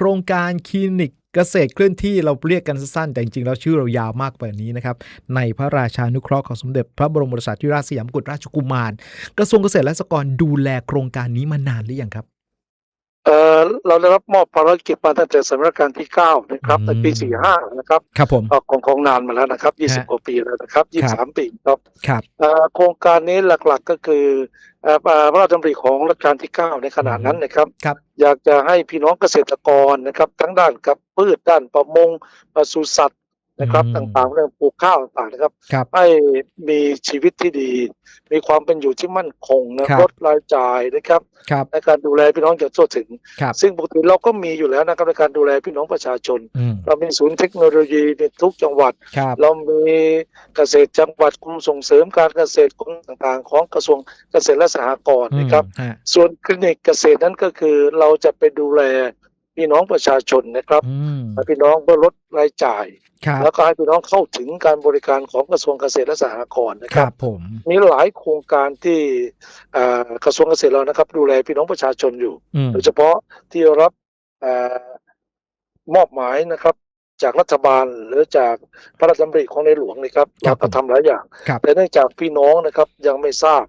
โครงการคลินิกเกษตรเคลื่อนที่เราเรียกกันสั้นๆแต่จริงๆแล้วชื่อเรายาวมากกว่านี้นะครับ ในพระราชานุเคราะห์ของสมเด็จพระบรมโอรสาธิราชสยามกุฎราชกุมาร กระทรวงเกษตรและสหกรณ์ดูแลโครงการนี้มานานหรือยังครับ เอ่อเราได้รับมอบภารกิจมาตั้งแต่สำนักงานที่ 9 นะครับอืมในปี 45 นะครับครับผมเอ่อของของนานมาแล้วนะครับฮะ20 กว่าปีแล้วนะครับ 23 ปีครับครับเอ่อโครงการนี้หลักๆก็คือเอ่อเอ่อพระราชดำริของรัชกาลที่ 9 ในขณะนั้นนะครับครับ อยากจะให้พี่น้องเกษตรกรนะครับ ทั้งด้านกับพืชด้านประมงปศุสัตว์ นะครับ อืม ต่างๆเรื่องปลูกข้าวต่างๆนะครับ ครับ ให้มีชีวิตที่ดี มีความเป็นอยู่ที่มั่นคงนะครับ ลดรายจ่ายนะครับครับ ในการดูแลพี่น้องอย่างทั่วถึง ครับ ซึ่งปกติเราก็มีอยู่แล้วนะครับในการดูแลพี่น้องประชาชน อืม เรามีศูนย์เทคโนโลยีในทุกจังหวัด ครับ เรามีเกษตรจังหวัดกรมส่งเสริมการเกษตรกรมต่างๆ ของกระทรวงเกษตรและสหกรณ์นะครับอืมฮะ ส่วนคลินิกเกษตรนั้นก็คือเราจะไปดูแล พี่น้องประชาชนนะครับอืมให้พี่น้องเพื่อลดรายจ่ายครับแล้วก็ให้พี่น้องเข้าถึงการบริการของกระทรวงเกษตรและสหกรณ์นะคครัรับบผมมีหลายโครงการที่เอ่อกระทรวงเกษตรเรานะครับ ดูแลพี่น้องประชาชนอยู่อืมโดยเฉพาะที่รับเออมอบหมายนะครับจากรัฐบาลหรือจากพระราชดำริของในหลวงนะครับครัเราบก็ทำหลายอย่างครับแต่เนื่องจากพี่น้องนะครับยังไม่ทราบ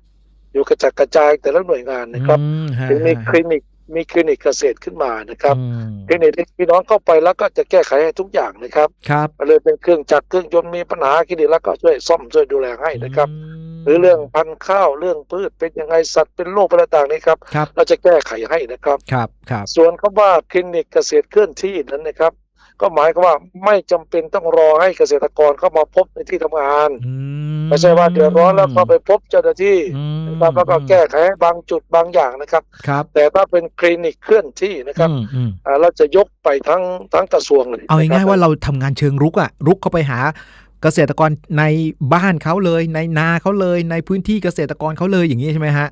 อยู่กระจัดกระจายแต่ละหน่วยงานนะครับอืมฮะถึงมีฮะคลินิก มีคลินิกเกษตรขึ้นมานะครับอืมคลินิกที่พี่น้องเข้าไปแล้วก็จะแก้ไขให้ทุกอย่างนะครับครับเลยเป็นเครื่องจักรเครื่องยนต์มีปัญหาคลินิกแล้วก็ช่วยซ่อมช่วยดูแลให้นะครับมหรือเรื่องพันธุ์ข้าวเรื่องพืชเป็นยังไงสัตว์เป็นโรคอะไรต่างๆนี่ครับครับ เราจะแก้ไขให้นะครับครับครับส่วนคำว่าคลินิกเกษตรเคลื่อนที่นั้นนะครับ ก็หมายความว่าไม่จำเป็นต้องรอให้เกษตรกรเข้ามาพบในที่ทำงานอืไม่ใช่ว่าเดือดร้อนแล้วก็ไปพบเจ้าหน้าที่อืมนะครับแล้วก็แก้ไขให้บางจุดบางอย่างนะครับครับแต่ถ้าเป็นคลินิกเคลื่อนที่นะครับอืมอืมอ่าเราจะยกไปทั้งทั้งกระทรวงเลยเอาง่ายๆนะครับว่าเราทำงานเชิงรุกอะรุกเข้าไปหาเกษตรกรในบ้านเขาเลย ในนาเขาเลยในพื้นที่เกษตรกรเขาเลยอย่างนี้ใช่ไหมฮะ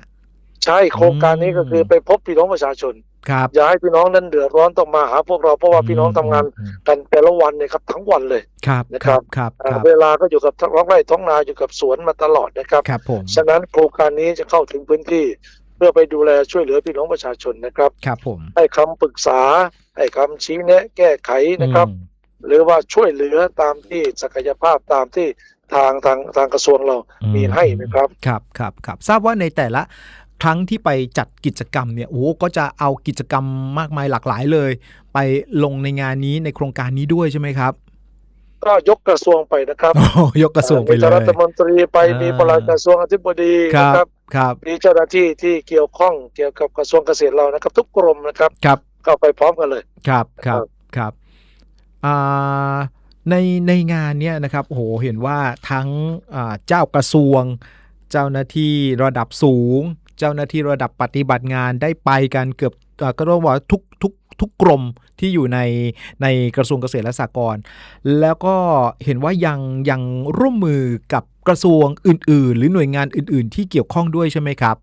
ใช่โครงการนี้ก็คือไปพบพี่น้องประชาชน ครับอย่าให้พี่น้องนั้นเดือดร้อนต้องมาหาพวกเราเพราะว่าพี่น้องทำงานอืมกันแต่ละวันเนี่ยครับทั้งวันเลยครับนะคครัรับบครับคอ่ารับเวลาก็อยู่กับท้องไร่ท้องนาอยู่กับสวนมาตลอดนะครับครับผมฉะนั้นโครงการนี้จะเข้าถึงพื้นที่เพื่อไปดูแลช่วยเหลือพี่น้องประชาชนนะครับครับผมให้คำปรึกษาให้คำชี้แนะ แก้ไขนะครับอืมหรือว่าช่วยเหลือตามที่ศักยภาพตามที่ทางทางทางกระทรวงเรามีให้นะครับ ครับครับครับทราบว่าในแต่ละ ครั้งที่ไปจัดกิจกรรมเนี่ยโอ้โหก็จะเอากิจกรรมมากมายหลากหลายเลย ไปลงในงานนี้ในโครงการนี้ด้วยใช่ไหมครับ ก็ยกกระทรวงไปนะครับโอ้โหยกกระทรวงไปเลมียรัฐมนตรีไปอ่ามีมีปลัดกระทรวงอธิบดีครันะครับบครับมีเจ้าหน้าที่ที่เกี่ยวข้องเกี่ยวกับกระทรวงเกษตรเรานะครับ ทุกกรมนะครับครับก็ไปพร้อมกันเลยครับครัครับบครับอ่าในในงานเนี่ยนะครับโอ้โหเห็นว่าทั้งอ่าเจ้ากระทรวง เจ้าหน้าที่ระดับสูง เจ้าหน้าที่ระดับปฏิบัติงานได้ไปกันเกือบอ่าก็ต้องบอกว่าทุกทุกทุกกรมที่อยู่ในในกระทรวงเกษตรและสหกรณ์แล้วก็เห็นว่ายังยังร่วมมือกับกระทรวงอื่น ๆ หรือหน่วยงานอื่น ๆ ที่เกี่ยวข้องด้วยใช่ไหมครับ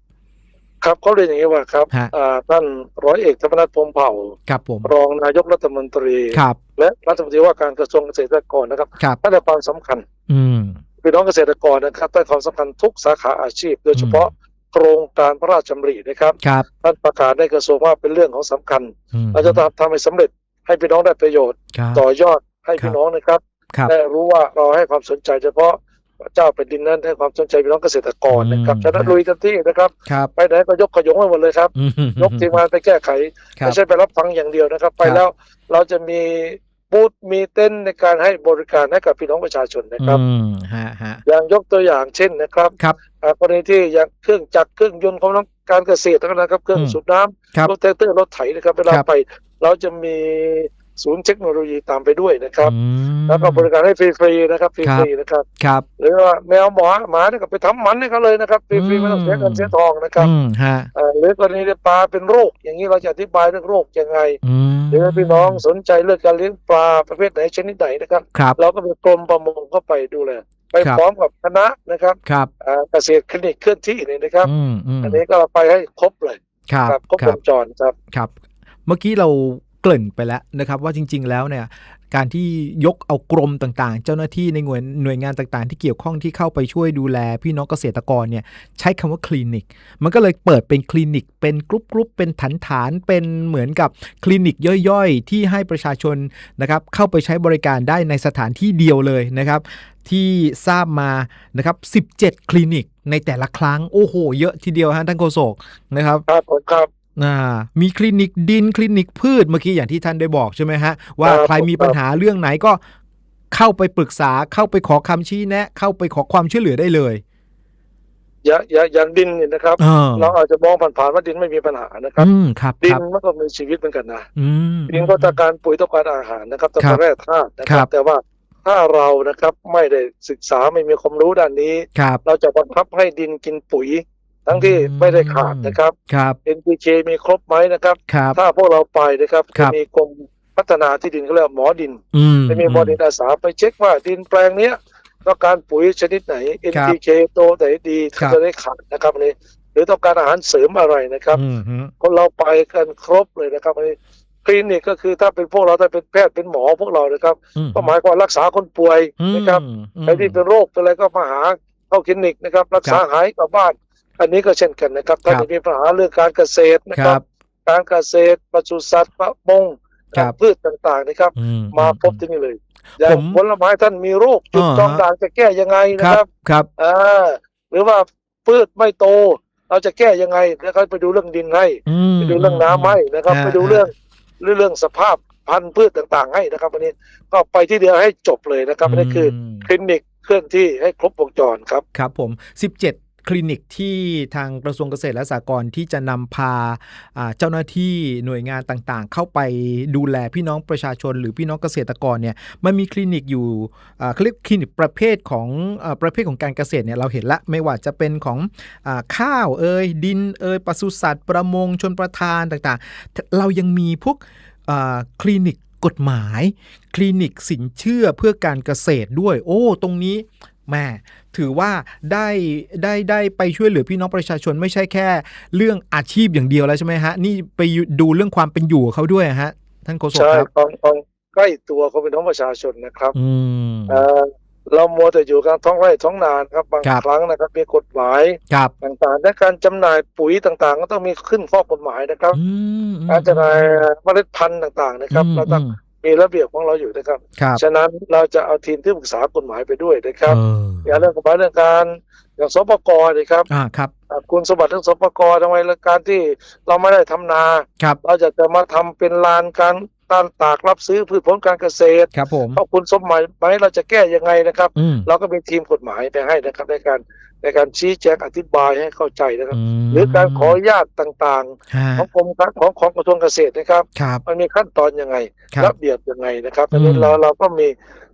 ครับเขาเรียนอย่างนี้ว่าครับฮะอ่าท่านร้อยเอกธรรมนัฐพรหมเผ่าครับผมรองนายกรัฐมนตรีครับและรัฐมนตรีว่าการกระทรวงเกษตรและสหกรณ์นะครับครับท่านให้ความสำคัญ อืมพี่น้องเกษตรกรนะครับให้ความสำคัญทุกสาขาอาชีพ โดยเฉพาะ โครงการพระราชดำรินะครับครับท่านประกาศในกระทรวงว่าเป็นเรื่องของสำคัญอืมเราจะทำให้สำเร็จให้พี่น้องได้ประโยชน์ครับต่อยอดให้พี่น้องนะครับครับได้รู้ว่าเราให้ความสนใจเฉพาะเจ้าแผ่นดินนั้นให้ความสนใจพี่น้องเกษตรกรนะครับอืมฉะนั้นลุยเต็มที่นะครับครับไปไหนก็ยกขยงไปหมดเลยครับอืมยกทีมงานไปแก้ไขครับไม่ใช่ไปรับฟังอย่างเดียวนะครับ ไปครับแล้วเราจะมี บูธมีเต้นท์ในการให้บริการให้กับพี่น้องประชาชนนะครับอืมฮะฮะอย่างยกตัวอย่างเช่นนะครับครับอ่ากรณีที่อย่างเครื่องจักรเครื่องยนต์ของน้ำการเกษตรนะครับเครื่องอืมสูบน้ำครับรถแท็กเตอร์รถไถนะครับเวลาครับไป เราจะมี ศูนย์เทคโนโลยีตามไปด้วยนะครับอืมแล้วก็บริการให้ฟรีๆนะครับฟครับรีๆนะครับครับหรือว่าแมวหมอหมาเนี่ยก็ไปทำหมันให้เขาเลยนะครับฟรีๆไม่ต้องเสียเงินเสียทองนะครับอืมฮะเอ่อหรือกรณีที่ปลาเป็นโรค อย่างนี้เราจะอธิบายเรื่องโรคยังไงอืมหรือว่าพี่น้องสนใจเรื่องการเลี้ยงปลาประเภทไหนชนิดไหนนะครับครับเราก็มีกรมประมงเข้าไปดูแลไปครับพร้อมกับคณะนะครับครับอ่าเกษตรคลินิกเคลื่อนที่นี่นะครับอืมอืมอันนี้ก็ไปให้ครบเลยครับครับครบควรับงจรครับครับ เมื่อกี้เราเกริ่นไปแล้วนะครับว่าจริง ๆ แล้วเนี่ยการที่ยกเอากรมต่างๆ เจ้าหน้าที่ในหน่วยหน่วยงานต่างๆ ที่เกี่ยวข้องที่เข้าไปช่วยดูแล พี่น้องเกษตรกรเนี่ยใช้คำว่าคลินิก มันก็เลยเปิดเป็นคลินิก เป็นกรุ๊ปกรุ๊ปเป็นฐานฐานๆเป็นเหมือนกับคลินิกย่อยๆ ที่ให้ประชาชนนะครับเข้าไปใช้บริการได้ในสถานที่เดียวเลยนะครับที่ทราบมานะครับ17 คลินิกในแต่ละครั้ง โอ้โห เยอะทีเดียวฮะท่านโฆษกนะครับ ครับผมครับ มีคลินิกดินคลินิกพืชเมื่อกี้อย่างที่ท่านได้บอกใช่ไหมฮะ ว่าครับใครมีปัญหาเรื่องไหนก็เข้าไปปรึกษาเข้าไปขอคำชี้แนะ เข้าไปขอความช่วยเหลือได้เลย อย่าอย่าอย่างดินเนี่ยนะครับเออเราอาจจะมองผ่านๆว่าดินไม่มีปัญหานะครับอืมครับดิคนรับมันก็มีชีวิตเหมือนกันนะอืมดินก็ต้องการปุ๋ยต้องการอาหารนะครับต้องครัการบแร่ธาตุนะคครัรับบแต่ว่าถ้าเรานะครับไม่ได้ศึกษาไม่มีความรู้ด้านนี้ครับเราจะบังคับให้ดินกินปุ๋ย ทั้งที่อืมไม่ได้ขาดนะครับครับ NPK มีครบไหมนะครับ ครับ ถ้าพวกเราไปนะครับครัจะบ มีกรมพัฒนาที่ดินเขาเรียกว่าหมอดิน อืม จะมีหมอดินอาสาไปเช็คว่าดินแปลงเนี้ยต้องการปุ๋ยชนิดไหนครับ NPK โตวไหนดีครัที่บ จะได้ขาดนะครับอันนี้หรือต้องการอาหารเสริมอะไรนะครับ อืมฮึคนเราไปกันครบเลยนะครับอันนี้คลินิกก็คือถ้าเป็นพวกเราถ้าเป็นแพทย์เป็นหมอพวกเรานะครับ อืมก็หมายความรักษาคนป่วยอืมนะครับอืม ใครที่เป็นโรคเป็นอะไรก็มาหาเข้าคลินิกนะครับ รักษาหายกลับบ้าน อันนี้ก็เช่นกันนะครับ ถ้าครับจะมีปัญหาเรื่องการเกษตรนะคครัรับบการเกษตรปศุสัตว์ประมงครับพืชต่างๆนะครับอืมาพบที่นี่เลยอย่าผงมผลไม้ท่านมีโรคจุดอ่าจองด่างจะแก้ยังไงนะคครัรับบครับอ่าหรือว่าพืชไม่โต เราจะแก้ยังไงนะครับไปดูเรื่องดินให้อืมไปดูเรื่องน้ำให้นะครับฮะไปดูเรื่องเรื่องเรื่องสภาพพันธุ์พืชต่างๆ ให้นะครับวันนี้ก็ไปที่เดียวให้จบเลยนะครับอันนี้คืออมคลินิกเคลื่อนที่ให้ครบวงจรครับ ครับผม 17 คลินิกที่ทางกระทรวงเกษตรและสหกรณ์ที่จะนำพาเจ้าหน้าที่หน่วยงานต่างๆ เข้าไปดูแลพี่น้องประชาชน หรือพี่น้องเกษตรกรเนี่ยมันมีคลินิกอยู่เขาเรียกคลินิกประเภทของอประเภทของการเกษตรเนี่ยเราเห็นละไม่ว่าจะเป็นของอข้าวเอ่ยดินเอ่ยปศุสัตว์ ประมงชนประทานต่างๆ เรายังมีพวกคลินิกกฎหมาย คลินิกสินเชื่อเพื่อการเกษตรด้วย โอ้ ตรงนี้ แม่ถือว่าได้ได้ได้ไปช่วยเหลือพี่น้องประชาชนไม่ใช่แค่ เรื่องอาชีพอย่างเดียวแล้วใช่ไหมฮะ นี่ไปดูเรื่องความเป็นอยู่เขาด้วยฮะ ท่านโฆษกใช่ครับของของใกล้ตัวของพี่น้องประชาชนนะครับ อืมเอ่อเรามัวแต่อยู่กลางท้องไร่ท้องนานะครับบางครับครั้งนะครับมีกฎหมายครับต่างๆและการจำหน่ายปุ๋ยต่างๆ ก็ต้องมีขึ้นข้อกฎหมายนะครับอืมการจำหน่ายเมล็ดพันธุ์ต่างๆนะครับเราต้อง มมีระเบียบของเราอยู่นะครับ ครับ ฉะนั้นเราจะเอาทีมที่ปรึกษากฎหมายไปด้วยนะครับเอออย่างเรื่องกฎหมายเรื่องการอย่างสปกนะครับอ่าครับ อ่าคุณสมบัติเรื่องสปกทำไมเรื่องการที่เราไม่ได้ทำนา ครับ เราจะจะมาทำเป็นลานการ การตากรับซื้อพืชผลการเกษตรครับผมเพราะคุณสมหมายไหมเราจะแก้ยังไงนะครับอืมเราก็มีทีมกฎหมายไปให้นะครับ ในการในการชี้แจงอธิบายให้เข้าใจนะครับมหรือการขออนุญาตต่างฮะๆของกรมการของของกระทรวงเกษตรนะครับครับมันมีขั้นตอนยังไงครับระเบียบยังไงนะครับอันนี้อืมเราเราก็มี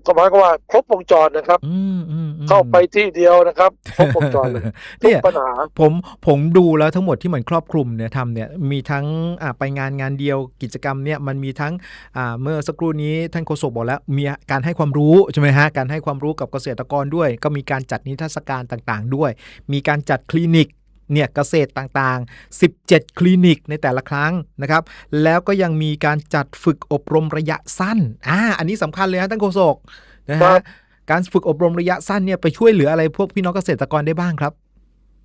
ก็หมายความว่าครบวงจรนะครับอืมอืมอืมเข้าไปที่เดียวนะครับครบวงจรเลยทุกเนี่ยปัญหาผมผมดูแล้วทั้งหมดที่มันครอบคลุมเนี่ยทำเนี่ยมีทั้งอ่าไปงานงานเดียวกิจกรรมเนี่ยมันมีทั้งอ่าเมื่อสักครู่นี้ท่านโฆษกบอกแล้วมีการให้ความรู้ใช่ไหมฮะการให้ความรู้กับเกษตรกรด้วย ก็มีการจัดนิทรรศการต่างๆ ด้วย มีการจัดคลินิก เนี่ยเกษตรต่างๆ 17 คลินิกในแต่ละครั้งนะครับ แล้วก็ยังมีการจัดฝึกอบรมระยะสั้นอ่าอันนี้สำคัญเลยฮะท่านโฆษกนะครัฮะบการฝึกอบรมระยะสั้นเนี่ยไปช่วยเหลืออะไรพวกพี่น้องเกษตรกรได้บ้างครับ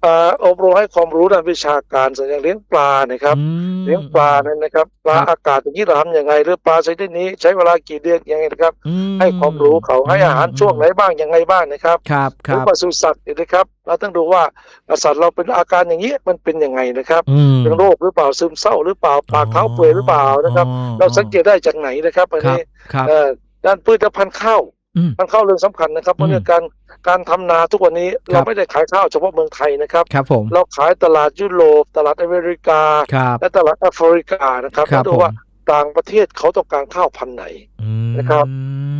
อ่าอบรมให้ความรู้ด้านวิชาการส่วนอย่างเลี้ยงปลานะครับอืมเลี้ยงปลาเนี่ยนะครับปลาครับอากาศอย่างนี้เราทำยังไง หรือปลาชนิดนี้ใช้เวลากี่เดือนยังไงนะครับอืมให้ความรู้เขาให้อาหารช่วงไหนบ้างยังไงบ้างนะครับครับหครือรับปศุสัตว์เนี่ยนะครับเราต้องดูว่าสัตว์เราเป็นอาการอย่างนี้มันเป็นยังไงนะครับอืมเป็นโรคหรือเปล่าซึมเศร้าหรือเปล่าปากเท้าเปื่อยหรือเปล่านะครับอ๋อเราสังเกตได้จากไหนนะครับอันครับนี้ครับเอ่อด้านพืชและพันธุ์ข้าวอื มพันธุ์ข้าวเรื่องสำคัญนะครับเพอืราะมเรื่องการการทำนาทุกวันนี้ครัเราบไม่ได้ขายข้าวเฉพาะเมืองไทยนะครับครับผมเราขายตลาดยุโรปตลาดอเมริกาครับและตลาดแอฟริกานะครับครับแล้วดูผมว่าต่างประเทศเขาต้องการข้าวพันธุ์ไหนอืมนะครับ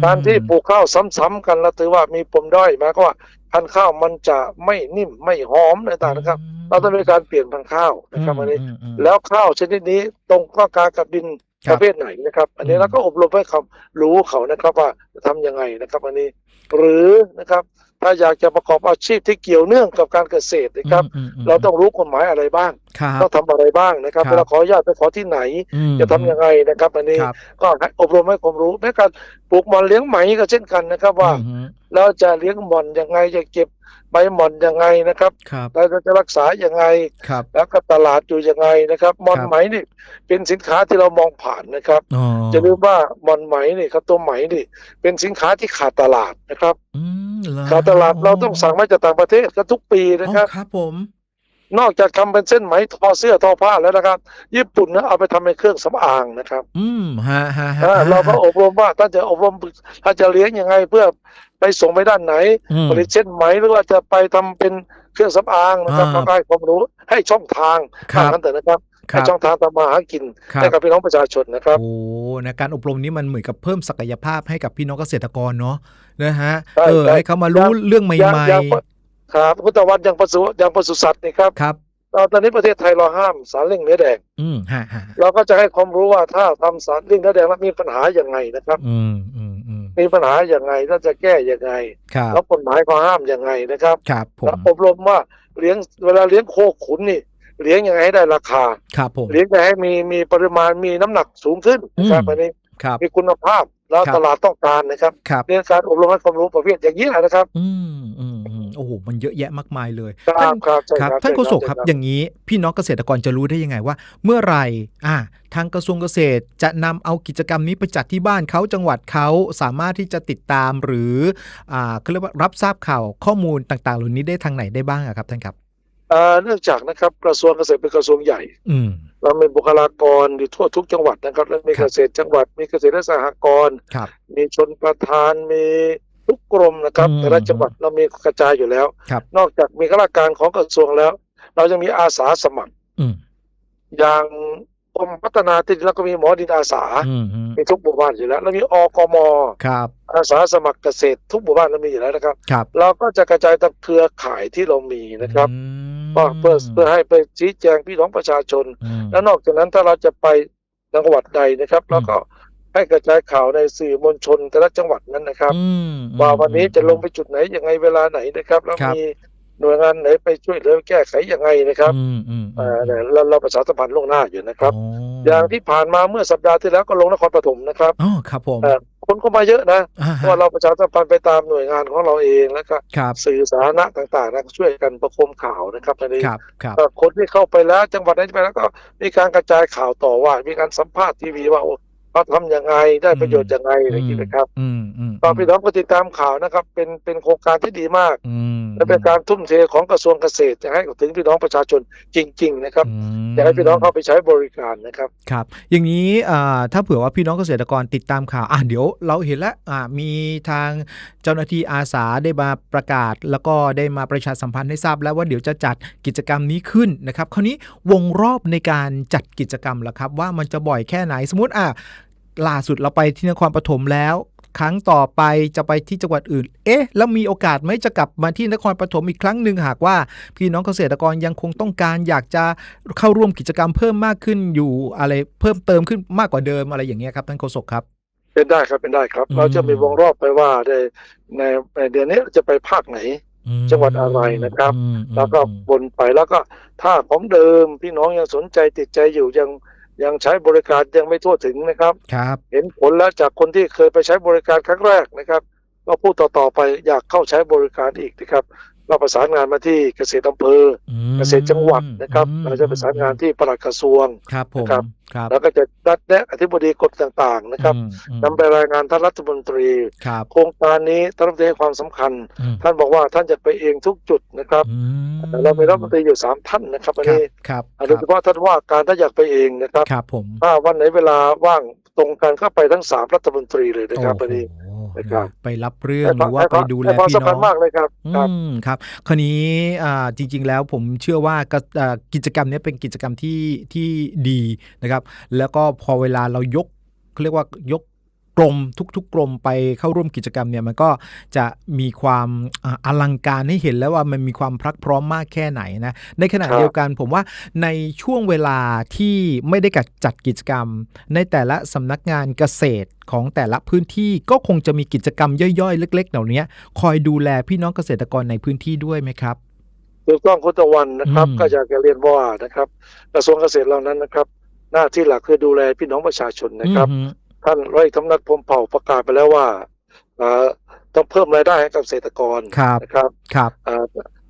การที่ปลูกข้าวซ้ำๆกันแล้วถือว่ามีปมด้อยหมายก็ว่าพันธุ์ข้าวมันจะไม่นิ่มไม่หอมต่างๆนะครับ เราต้องมีการเปลี่ยนพันธุ์ข้าวนะครับอันนี้มอืมแล้วข้าวชนิดนี้ตรงต้องการกับดินครับ ประเภทไหนนะครับ อันนี้อืมเราก็อบรมให้เขารู้เขานะครับว่าจะทำยังไงนะครับ อันนี้ หรือนะครับ ถ้าอยากจะประกอบอาชีพที่เกี่ยวเนื่องกับการเกษตรนะครับอืมมมเราต้องรู้กฎหมายอะไรบ้างครับต้องทำอะไรบ้างนะครับครับเวลาขออนุญาตไปขอที่ไหนอืมจะทำยังไงนะครับ อันนี้ครับก็ให้อบรมให้ความรู้แม้การปลูกหม่อนเลี้ยงไหมก็เช่นกันนะครับว่าอืมเราจะเลี้ยงหม่อนยังไงจะเก็บ ใบหม่อนยังไงนะครับครับเราจะรักษายังไงครับแล้วก็ตลาดอยู่ยังไงนะครับหม่อนครับไหมนี่เป็นสินค้าที่เรามองผ่านนะครับอ๋อจะรู้ว่าหม่อนไหมนี่ครับตัวไหมนี่เป็นสินค้าที่ขาดตลาดนะครับอืมเหรอขาดตลาดเราต้องสั่งมาจากต่างประเทศกันทุกปีอ๋อนะครับครับผมนอกจากทำเป็นเส้นไหมทอเสื้อทอผ้าแล้วนะครับ ญี่ปุ่นนะเอาไปทำเป็นเครื่องสำอางนะครับ อืมฮะฮะฮะอ่าเราก็อบรมว่าท่านจะอบรมท่านจะเลี้ยงยังไง เพื่อ ไปส่งไปด้านไหนอืมผลิตเส้นไหมหรือว่าจะไปทำเป็นเครื่องสำอางนะครับอ่าเราก็ให้ความรู้ให้ช่องทางครับทางนั้นแต่นะครับคให้รับช่องทางทำมาหากินครับให้กับพี่น้องประชาชนนะครับโอ้นะการอบรมนี้มันเหมือนกับเพิ่มศักยภาพให้กับพี่น้องเกษตรกรเนาะนะฮะใช่เออใช่ให้เขามารู้เรื่องใหอย่างม่อย่างครับพุทธวันยังปศุยังปศุสัตว์นี่ครับๆครับตอนนี้ประเทศไทยเราห้ามสารเร่งเนื้อแดงอืมฮะฮะเราก็จะให้ความรู้ว่าถ้าทำสารเร่งเนื้อแดงแล้วมีปัญหาอย่างไงนะครับอื มอืมอืมมีปัญหาอย่างไงถ้าจะแก้อย่างไง ครับแล้วกฎหมายเขาห้ามอย่างไงนะครับครับผแล้วมอบรมว่าเลี้ยงเวลาเลี้ยงโคขุนนี่ เลี้ยงยังไงให้ได้ราคา ครับผม เลี้ยงยังไงให้มีมีปริมาณมีน้ำหนักสูงขึ้นนะครับอืม อันนี้ครับ มีคุณภาพแล้วครับ ตลาดต้องการนะครับครับ เรื่องการอบรมให้ความรู้ประเภทอย่างนี้แหละนะครับ อืมอืมอืม โอ้โหมันเยอะแยะมากมายเลยคท่ารันบครับใช่ครับครับท่านโฆใช่ษกครับใช่อย่างนี้พี่น้องเกษตรกรจะรู้ได้ยังไงว่า เมื่อไหร่อ่าทางกระทรวงเกษตรจะนำเอากิจกรรมนี้ไปจัดที่บ้านเขาจังหวัดเขาสามารถที่จะติดตามหรืออ่าเขาเรียกว่ารับทราบข่าวข้อมูลต่างๆเหล่านี้ได้ทางไหนได้บ้างอะครับท่านครับเอ่อเนื่องจากนะครับกระทรวงเกษตรเป็นกระทรวงใหญ่อืมเรามีบุคลากรอยู่ทั่วทุกจังหวัดนะครับ แล้วมีครัเกบษตรจังหวัด มีเกษตรและสหกรณ์ครับมีชนประธานมี ทุกกรมนะครับอืมแต่ละจังหวัดเรามีกระจายอยู่แล้วครับนอกจากมีข้าราชการของกระทรวงแล้ว เราจะมีอาสาสมัครอืมอย่างกรมพัฒนาที่ดินแล้วก็มีหมอดินอาสาอืมอืมมีทุกหมู่บ้านอยู่แล้ว แล้วมีอกมครับอาสาสมัครเกษตรทุกหมู่บ้านเรามีอยู่แล้วนะครับครับเราก็จะกระจายตามเครือข่ายที่เรามีนะครับอืมก็เพื่อเพื่อให้ไปชี้แจงพี่น้องประชาชนอืมแล้วนอกจากนั้นถ้าเราจะไปจังหวัดใดนะครับเราก็ ให้กระจายข่าวในสื่อมวลชนแต่ละจังหวัดนั้นนะครับอืมว่าวันนี้จะลงไปจุดไหนยังไงเวลาไหนนะครับ แล้วครับมีหน่วยงานไหนไปช่วยเหลือแก้ไขยังไงนะครับอืมอืมเอ่อเนี่ยเราเราประชาสัมพันธ์ล่วงหน้าอยู่นะครับอ๋ออย่างที่ผ่านมาเมื่อสัปดาห์ที่แล้วก็ลงนครปฐมนะครับอ๋อครับผมเอ่อคนก็มาเยอะนะอ่าเพฮะราะว่าเราประชาสัมพันธ์ไปตามหน่วยงานของเราเองแล้วก็ครับสื่อสาธารณะต่างๆนะช่วยกันประโคมข่าวนะครับอันนี้ครับครับเอ่อคนที่เข้าไปแล้วจังหวัดไหนไปแล้วก็มีการกระจายข่าวต่อว่า มีการสัมภาษณ์ทีวีว่าโอ้ เขาทำยังไงได้ประโยชน์ยังไงอะไรอย่างนี้นะครับอืมอืมก็พี่น้องก็ติดตามข่าวนะครับ เป็นเป็นโครงการที่ดีมากอืมและเป็นการทุ่มเทของกระทรวงเกษตรจะให้ถึงพี่น้องประชาชนจริง ๆ นะครับอืมอยากให้พี่น้องเข้าไปใช้บริการนะครับครับ อย่างนี้อ่าถ้าเผื่อว่าพี่น้องเกษตรกรติดตามข่าวอะเดี๋ยวเราเห็นแล้วอ่ามีทางเจ้าหน้าที่อาสาได้มาประกาศ แล้วก็ได้มาประชาสัมพันธ์ให้ทราบแล้วว่าเดี๋ยวจะจัดกิจกรรมนี้ขึ้นนะครับ คราวนี้วงรอบในการจัดกิจกรรมล่ะครับ ว่ามันจะบ่อยแค่ไหนสมมติอะ ล่าสุดเราไปที่นครปฐมแล้ว ครั้งต่อไปจะไปที่จังหวัดอื่น เอ๊ะ แล้วมีโอกาสไหมจะกลับมาที่นครปฐมอีกครั้งหนึ่งหากว่าพี่น้องเกษตรกรยังคงต้องการอยากจะเข้าร่วมกิจกรรมเพิ่มมากขึ้นอยู่อะไรเพิ่มเติมขึ้นมากกว่าเดิมอะไรอย่างเงี้ยครับท่านโฆษกครับเป็นได้ครับเป็นได้ครับอืมเราจะมีวงรอบไปว่าในในในเดือนนี้จะไปภาคไหนอืมจังหวัดอะไรนะครับอืมแล้วก็อืมบนไปแล้วก็ถ้าของเดิมพี่น้องยังสนใจติดใจอยู่ยัง ยังใช้บริการยังไม่ทั่วถึงนะครับ ครับ เห็นผลแล้วจากคนที่เคยไปใช้บริการครั้งแรกนะครับ ก็พูดต่อๆไปอยากเข้าใช้บริการอีกนะครับ เราประสานงานมาที่เกษตรอำเภออืมเกษตรจังหวัดนะครับอืมเราจะประสานงานที่ปลัดกระทรวงครับผมนะครับครับแล้วก็จะนัดแนะอธิบดีกรมต่างๆนะครับอืมอืมนำไปรายงานท่านรัฐมนตรีครับโครงการนี้ท่านรัฐมนตรีให้ความสำคัญอืมท่านบอกว่าท่านจะไปเองทุกจุดนะครับอืมเรามีรัฐมนตรีอยู่สามท่านนะครับอันครับนี้ครับโดยเฉพาะท่านว่าการถ้าอยากไปเองนะครับครับผมถ้าวันไหนเวลาว่างตรงกันก็ไปทั้งสามรัฐมนตรีเลยนะครับอันนี้ โอ้โหนะครับไปรับเรื่องหรือว่าให้ไปความดูแลให้ความพี่สำน้คัอญงมากเลยครับครับอืมครับคราวนี้อ่าจริง ๆ แล้วผมเชื่อว่าก็อ่ากิจกรรมเนี้ยเป็นกิจกรรมที่ที่ดีนะครับ แล้วก็พอเวลาเรายกเขาเรียกว่ายก กรมทุกๆกรมไปเข้าร่วมกิจกรรมเนี่ยมันก็จะมีความอ่าอลังการให้เห็นแล้วว่ามันมีความพรักพร้อมมากแค่ไหนนะในขณะครับเดียวกันผมว่าในช่วงเวลาที่ไม่ได้จัดกิจกรรม ในแต่ละสำนักงานเกษตรของแต่ละพื้นที่ก็คงจะมีกิจกรรมย่อยๆ เล็ก ๆ เหล่านี้คอยดูแลพี่น้องเกษตรกรในพื้นที่ด้วยไหมครับถูกต้องคุณตะวันนะครับอืมก็อยากจะเรียนว่านะครับกระทรวงเกษตรเหล่านั้นนะครับ หน้าที่หลักคือดูแลพี่น้องประชาชนนะครับอืม ท่านร้อยเอกธรรมนัฐพรหมเผ่าประกาศไปแล้วว่าเอ่อต้องเพิ่มรายได้ให้กับเกษตรกรครับนะครับครับเอ่อ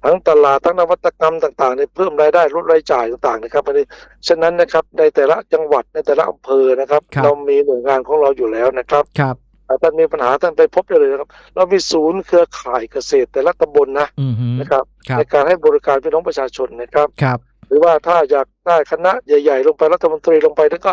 ทั้งตลาดทั้งนวัตกรรมต่างๆเนี่ยเพิ่มรายได้ลดรายจ่ายต่างๆนะครับอันนี้ฉะนั้นนะครับในแต่ละจังหวัดในแต่ละอำเภอนะครับครับเรามีหน่วยงานของเราอยู่แล้วนะครับครับอ่าท่านมีปัญหาท่านไปพบได้เลยนะครับ เรามีศูนย์เครือข่ายเกษตรแต่ละตำบลนะอืมฮึนะครับครับ ในการให้บริการพี่น้องประชาชนนะครับครับ หรือว่าถ้าอยากได้คณะใหญ่ ๆ ลงไปรัฐมนตรีลงไปแล้วก็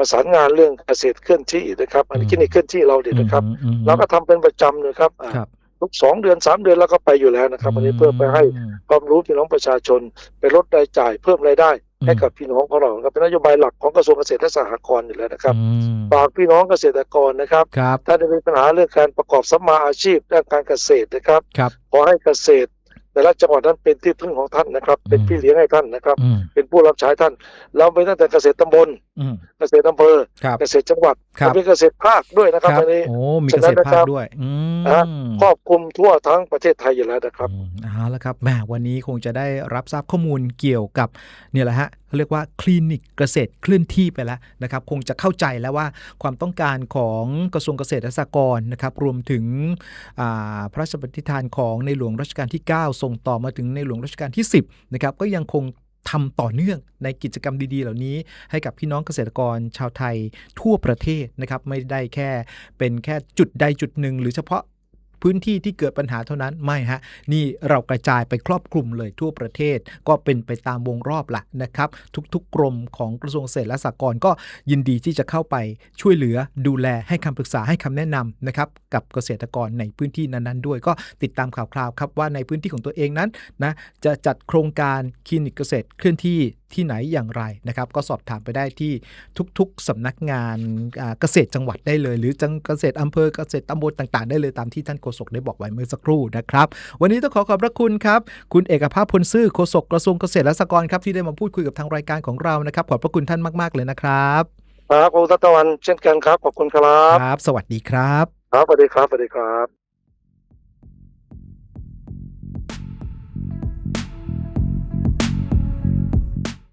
ประสานงานเรื่องเกษตรเคลื่อนที่นะครับ อันนี้อืมคลินิกเคลื่อนที่เราเนี่ยนะครับอืมอืมเราก็ทำเป็นประจำนะครับอ่าครับทุกสองเดือนสามเดือนเราก็ไปอยู่แล้วนะครับ อันนี้เพื่อไปให้อืมความรู้พี่น้องประชาชนไปลดรายจ่ายเพิ่มรายได้อืมให้กับพี่น้องของเราครับเป็นนโยบายหลักของกระทรวงเกษตรและสหกรณ์อยู่แล้วนะครับอืมฝากพี่น้องเกษตรกรนะครับครับ ถ้าได้มีปัญหาเรื่องการประกอบสัมมาอาชีพด้านการเกษตรนะครับครับขอให้เกษตรแต่ละจังหวัดนั้นเป็นที่พึ่งของท่านนะครับ เป็นอืมพี่เลี้ยงให้ท่านนะครับอืมเป็นผู้รับใช้ท่าน เราเป็นตั้งแต่เกษตรตำบลอืม เกษตรอำเภอครับเกษตรจังหวัดครับและเป็นเกษตรภาคด้วยนะครับอันนี้โอ้มีเกษตรภาคด้วยอืมนะครอบคลุมทั่วทั้งประเทศไทยอยู่แล้วนะครับอืมเอาละครับแหมวันนี้คงจะได้รับทราบข้อมูลเกี่ยวกับเนี่ยแหละฮะเขาเรียกว่าคลินิกเกษตรเคลื่อนที่ไปแล้วนะครับ คงจะเข้าใจแล้วว่าความต้องการของกระทรวงเกษตรและสหกรณ์นะครับ รวมถึงอ่าพระราชปฏิทานของในหลวงรัชกาลที่ 9 ส่งต่อมาถึงในหลวงรัชกาลที่ 10 นะครับ ก็ยังคง ทำต่อเนื่องในกิจกรรมดีๆ เหล่านี้ ให้กับพี่น้องเกษตรกรชาวไทยทั่วประเทศนะครับ ไม่ได้แค่เป็นแค่จุดใดจุดหนึ่ง หรือเฉพาะ พื้นที่ที่เกิดปัญหาเท่านั้นไม่ฮะนี่เรากระจายไปครอบคลุมเลยทั่วประเทศ ก็เป็นไปตามวงรอบละนะครับ ทุกๆกรมของกระทรวงเกษตรและสหกรณ์ก็ยินดีที่จะเข้าไปช่วยเหลือดูแลให้คำปรึกษาให้คำแนะนำนะครับกับเกษตรกรในพื้นที่นั้นๆ ด้วยก็ติดตามข่าวคราวครับว่าในพื้นที่ของตัวเองนั้นนะจะจัดโครงการคลินิกเกษตรเคลื่อนที่ ที่ไหนอย่างไรนะครับ ก็สอบถามไปได้ที่ทุกๆสำนักงานอ่าเกษตรจังหวัดได้เลย หรือจังเกษตรอำเภอเกษตรตำบลต่าง ๆ ได้เลยตามที่ท่านโฆษกได้บอกไว้เมื่อสักครู่นะครับ วันนี้ต้องขอขอบพระคุณครับ คุณเอกภาพพลซื่อโฆษกกระทรวงเกษตรและสหกรณ์ครับที่ได้มาพูดคุยกับทางรายการของเรานะครับ ขอบพระคุณท่านมากๆเลยนะครับครับคุณตะวันเช่นกันครับขอบคุณครับครับ สวัสดีครับ ครับสวัสดีครับสวัสดีครับ